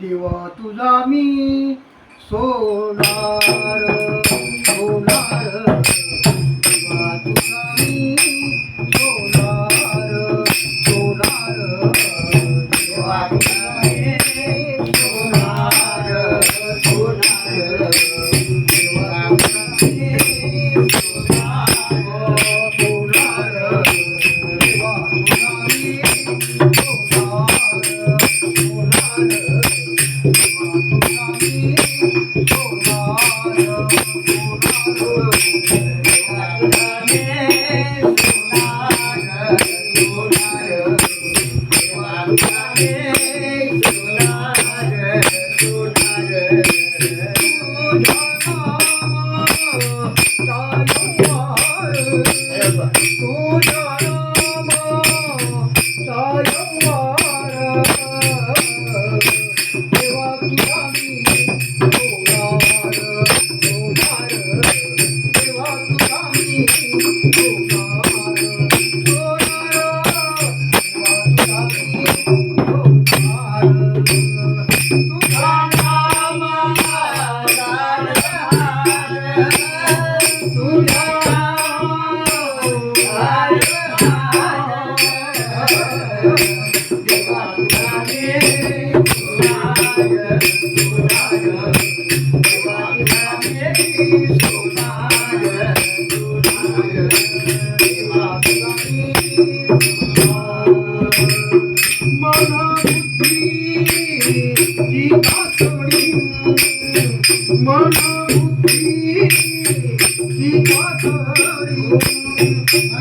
देवा तुझा मी सोनार सोनार. देवा तुझा मी सोनार सोनार. देवा तुझा Ram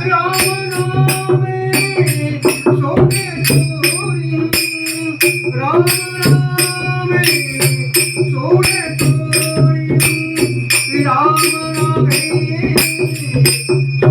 Ram Thank you.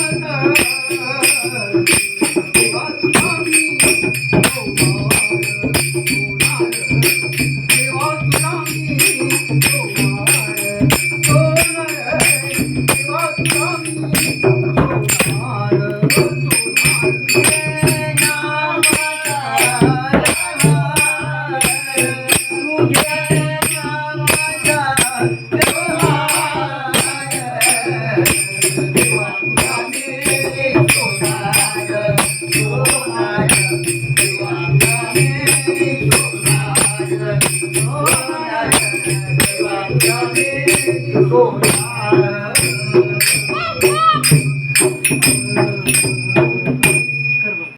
Oh,